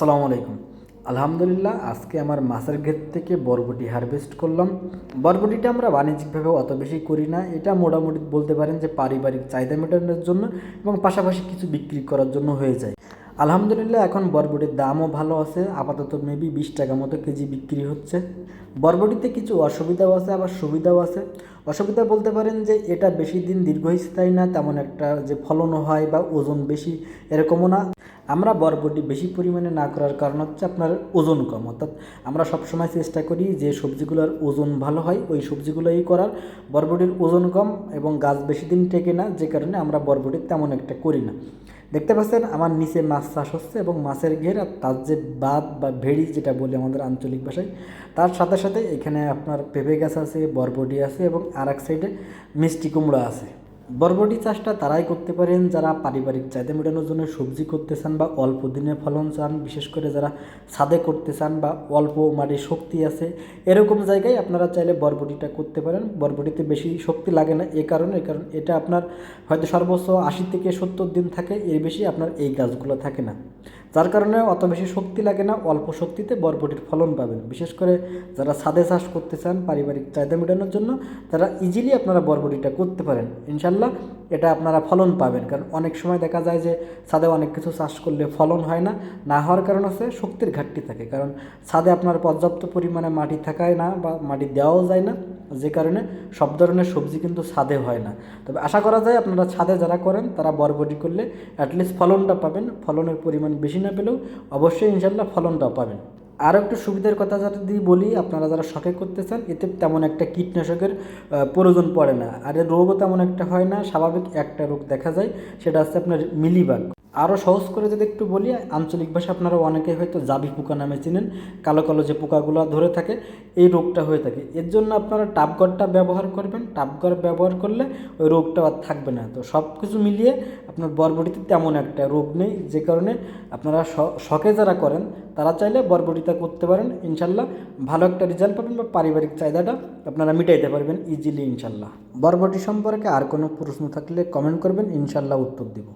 আসসালামু আলাইকুম। আলহামদুলিল্লাহ, আজকে আমার মাছের ক্ষেত থেকে বরবটি হারভেস্ট করলাম। বরবটিটা আমরা বাণিজ্যিকভাবে অত বেশি করি না। এটা মোটামুটি বলতে পারেন যে পারিবারিক চাহিদা মেটানোর জন্য এবং পাশাপাশি কিছু বিক্রি করার জন্য হয়ে যায়। আলহামদুলিল্লাহ, এখন বরবটির দামও ভালো আছে। আপাতত মেবি বিশ টাকা মতো কেজি বিক্রি হচ্ছে। বরবটিতে কিছু অসুবিধাও আছে, আবার সুবিধাও আছে। অসুবিধা বলতে পারেন যে এটা বেশি দিন দীর্ঘস্থায়ী না, তেমন একটা যে ফলনও হয় বা ওজন বেশি, এরকমও না। আমরা বরবটি বেশি পরিমাণে না করার কারণ হচ্ছে আপনার ওজন কম। অর্থাৎ আমরা সবসময় চেষ্টা করি যে সবজিগুলোর ওজন ভালো হয়, ওই সবজিগুলোই করার। বরবটির ওজন কম এবং গাছ বেশি দিন টেকে না, যে কারণে আমরা বরবটি তেমন একটা করি না। দেখতে পাচ্ছেন আমার নিচে মাছ চাষ হচ্ছে এবং মাছের ঘের আর তার যে বাদ বা ভেড়ি যেটা বলি আমাদের আঞ্চলিক ভাষায়, তার সাথে সাথে এখানে আপনার পেঁপে গাছ আছে বরবটি আছে এবং আর এক সাইডে মিষ্টি কুমড়া আছে। বরবটি চাষটা তারাই করতে পারেন, যারা পারিবারিক চাহিদা মেটানোর জন্য সবজি করতে চান বা অল্প দিনে ফলন চান, বিশেষ করে যারা ছাদে করতে চান বা অল্প মাটি শক্তি আছে, এরকম জায়গায় আপনারা চাইলে বরবটিটা করতে পারেন। বরবটিতে বেশি শক্তি লাগে না, এ কারণে, কারণ এটা আপনার হয়তো সর্বোচ্চ আশি থেকে সত্তর দিন থাকে, এর বেশি আপনার এই গাছগুলো থাকে না। যার কারণে অত বেশি শক্তি লাগে না, অল্প শক্তিতে বরবটির ফলন পাবেন। বিশেষ করে যারা ছাদে চাষ করতে চান পারিবারিক চাহিদা মেটানোর জন্য, তারা ইজিলি আপনারা বরবটিটা করতে পারেন। ইনশাল্লাহ এটা আপনারা ফলন পাবেন। কারণ অনেক সময় দেখা যায় যে ছাদে অনেক কিছু চাষ করলে ফলন হয় না না হওয়ার কারণ হচ্ছে শক্তির ঘাটতি থাকে। কারণ ছাদে আপনার পর্যাপ্ত পরিমাণে মাটি থাকায় না বা মাটি দেওয়াও যায় না, যে কারণে সব ধরনের সবজি কিন্তু ছাদে হয় না। তবে আশা করা যায় আপনারা ছাদে যারা করেন, তারা বরবটি করলে অ্যাটলিস্ট ফলনটা পাবেন। ফলনের পরিমাণ বেশি না পেলেও অবশ্যই ইনশাল্লাহ ফলনটাও পাবেন। আরও একটু সুবিধার কথা যদি বলি, আপনারা যারা শখে করতে চান এতে তেমন একটা কীটনাশকের প্রয়োজন পড়ে না। আর রোগও তেমন একটা হয় না, স্বাভাবিক একটা রোগ দেখা যায়, সেটা হচ্ছে আপনার মিলিবাগ। আরও সহজ করে যদি একটু বলি, আঞ্চলিক ভাষা আপনারা অনেকে হয়তো জাবি পোকা নামে চিনেন, কালো কালো যে পোকাগুলো ধরে থাকে, এই রোগটা হয়ে থাকে। এর জন্য আপনারা টাপগড়টা ব্যবহার করবেন। টাপগড় ব্যবহার করলে ওই রোগটা আর থাকবে না। তো সব কিছু মিলিয়ে আপনার বরবটিতে তেমন একটা রোগ নেই, যে কারণে আপনারা শখে যারা করেন, তারা চাইলে বরবটিটা করতে পারেন। ইনশাল্লাহ ভালো একটা রেজাল্ট পাবেন বা পারিবারিক চাহিদাটা আপনারা মিটাইতে পারবেন ইজিলি ইনশাল্লাহ। বরবটি সম্পর্কে আর কোনো প্রশ্ন থাকলে কমেন্ট করবেন, ইনশাল্লাহ উত্তর দিব।